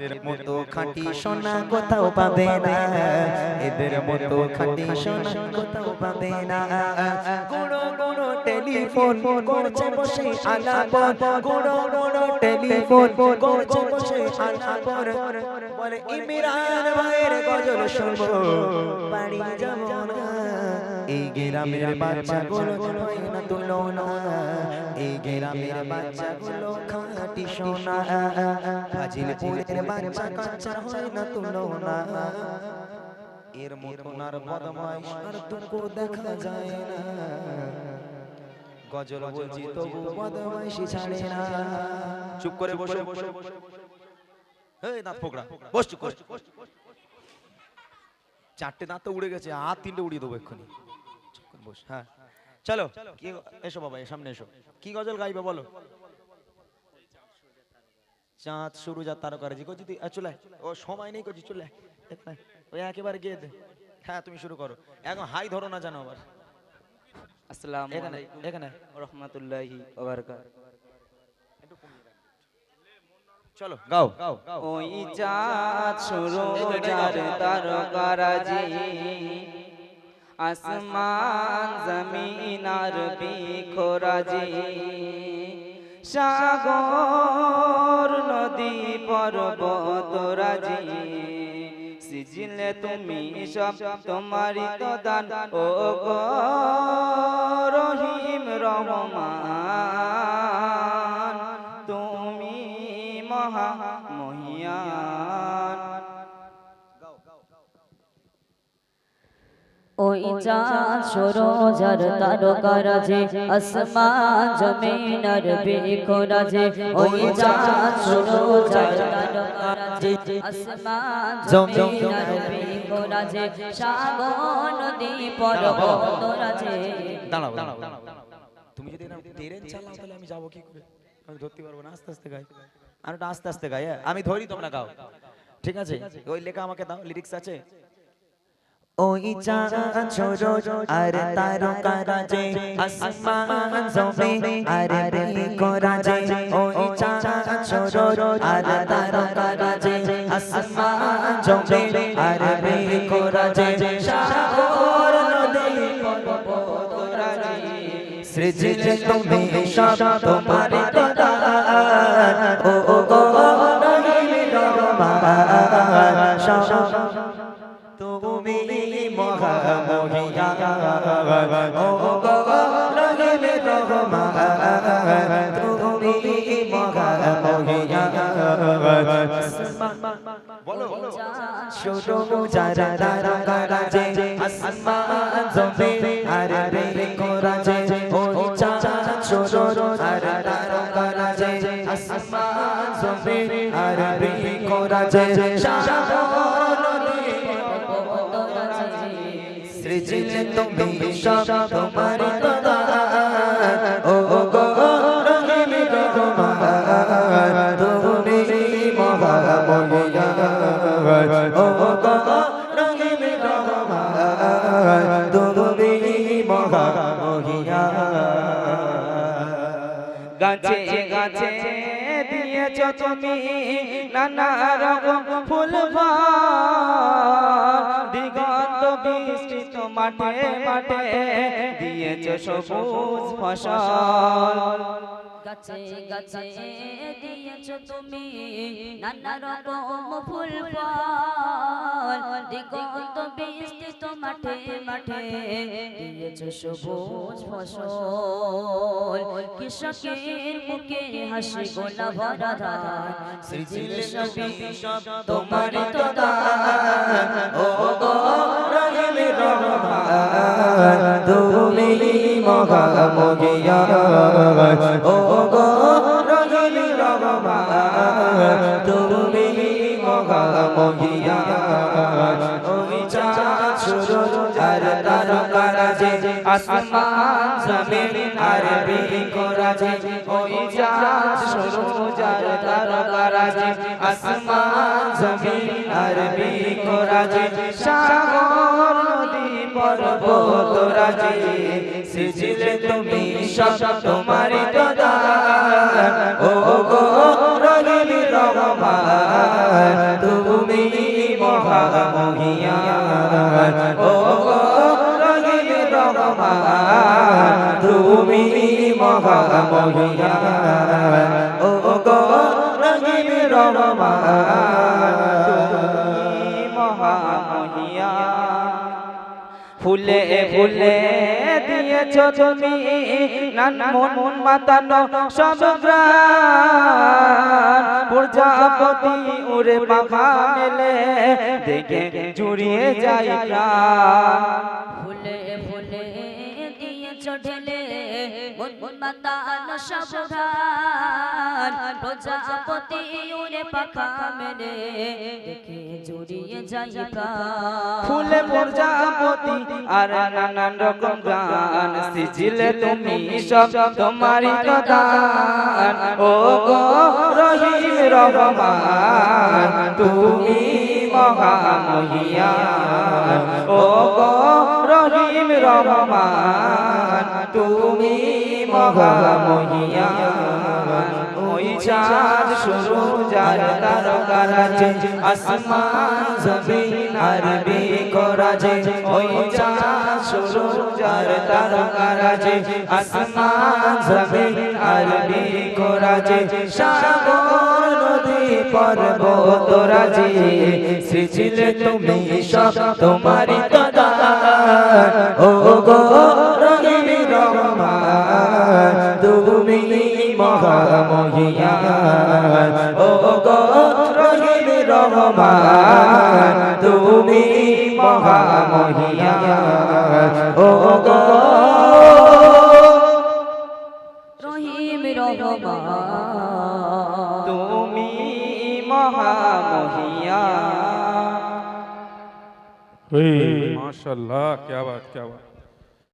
এদের মতো খাঁটি সোনা কোথাও পাবে না। এদের মতো খাঁটি সোনা কোথাও পাবে না। গুঁড়ো গুঁড়ো টেলিফোন করছে বসে আলাপন। গুঁড়ো গুঁড়ো টেলিফোন করছে বসে আলাপন। বলে ইমরান ভাইয়ের গজল শুনব। বাড়ি যাব না এই গ্রামের বাচ্চাগুলো হয় না তুলনা এই গ্রামের বাচ্চাগুলো খাঁটি সোনা। ফাজিলপুরের বাচ্চা কাচ্চা হয় না তুলনা এর মতন আর বদমাইশ আর দুঃখ দেখা যায় না। গজল বলছি তবু বদমাইশি ছাড়ে না। চুপ করে বসে। বসে এই দাঁত বস চুপ করে। চারটে দাঁত তো উড়ে গেছে আর তিনটে উড়িয়ে দেবো এক্ষুনি। বস হ্যাঁ। চলো এসো বাবা সামনে এসো। কি গজল গাইবে বলো? চাঁদ শুরু যা তারকার জি চলে ও সময় নেই করছি চলে। ওই একেবারে গিয়ে দে। হ্যাঁ তুমি শুরু করো। এখন হাই ধরো না জানো আবার। আসসালামু এখানে আলাইকুম। এখানে। রহমতুল্লাহি চলো গাও ওই চাঁদ সরোজার তারকারাজি। আসমান জমিন আর বিখরাজি সাগর, নদী, পর্বত রাজি। সিজিলে তুমি সব, তোমারই তো দান। ও গো রহিম রহমান, তুমি মহা ওই চাঁদ সরোজার তারকারাজে আসমান জমিন আর বিখরাজে। ওই চাঁদ সরোজার তারকারাজে আসমান জমিন আর বিখরাজে। সাগর নদী পর্বত দাঁড়াও দাঁড়াও তুমি যদি এরকম ট্রেন চালাও তাহলে আমি যাব কি করে? আমি ধরতে পারব না আস্তে আস্তে গাই। আমি আস্তে আস্তে গাই হ্যাঁ? আমি ধরি তোমরা গাও। ঠিক আছে? ওই লেখা আমাকে দাও লিরিক্স আছে? ওই চাঁদ ছোড়ো আর তারকা রাজে আসমান জমে আর বিকো রাজে ওই চাঁদ ছোড়ো আর তারকা রাজে আসমান জমে আর বিকো রাজে সাগর নদী পর্বত রাজে সৃজিলে তুমি সব তোমার শুরু যারা তারা কারাজে, আসমান জমে আর রে কোরাজে, ওই চাঁদ শুরু আর তারা কারাজে, আসমান জমে আর রে কোরাজে। সাগর নদী সৃজিলে তুমি সব তোমার গাছে গাছে দিয়েছ তুমি নানা রকম ফুল দিগন্ত বিস্তৃত মাঠে মাঠে দিয়েছ সবুজ ফসল। গাছে গাছে দিয়েছ তুমি নানা রকম ফুল ফল দিগন্ত বিস্তৃত মাঠে মাঠে দিয়েছ সবুজ ফসল। কৃষকের মুখে হাসি গোলা ভরা ধান সৃজিলে সবই তোমার তো দান ও গো তুমি মহামহিয়ান ও গো রহিম রহমান তুমি মহামহিয়ান ওই আর আসমান জমিন আর বিকরাজে ওই চাঁদ সরোজার তারকারাজে আসমান জমিন আর বিকরাজে সাগর পরব তোরাজি সিজিলে তুমি সব তোমার দদান ও গো রহিল রহমান তুমি মহামহিয়ান ও গো রহিল রহমান তুমি মহামহিয়ান ফুলে ফুলে দিয়েছ তুমি নান মন মাতানো সব প্রজাপতি উড়ে বাবা মেলে দেখে জুড়িয়ে যাই ফুলে ফুলে ঢেলে মন মন প্রজাপতি উড়ে পাখা মেলে, দেখে জুড়িয়ে যাই ফুলে প্রজাপতি আর নানান রকম গান। সিজিলে তুমি সব তোমারই ও রহিম রহমান, তুমি মহামহিয়ান ও গো রহিম রহমান, তুমি মহামহিয়ান ওই চাঁদ শুরু, যার তারকারাজে আসমান, জমিন, আরবি করাজে ওই চাঁদ আসমান নদী পর্বত রাজে। সৃজিলে তুমি সব তোমারই তো দান ও গো রহিম রহমান তুমি মহামহিয়ান ও গো রহিম রহমান তুমি মহামহিয়ান ও গো রহিম রহমান माशाल्लाह क्या बात क्या बात।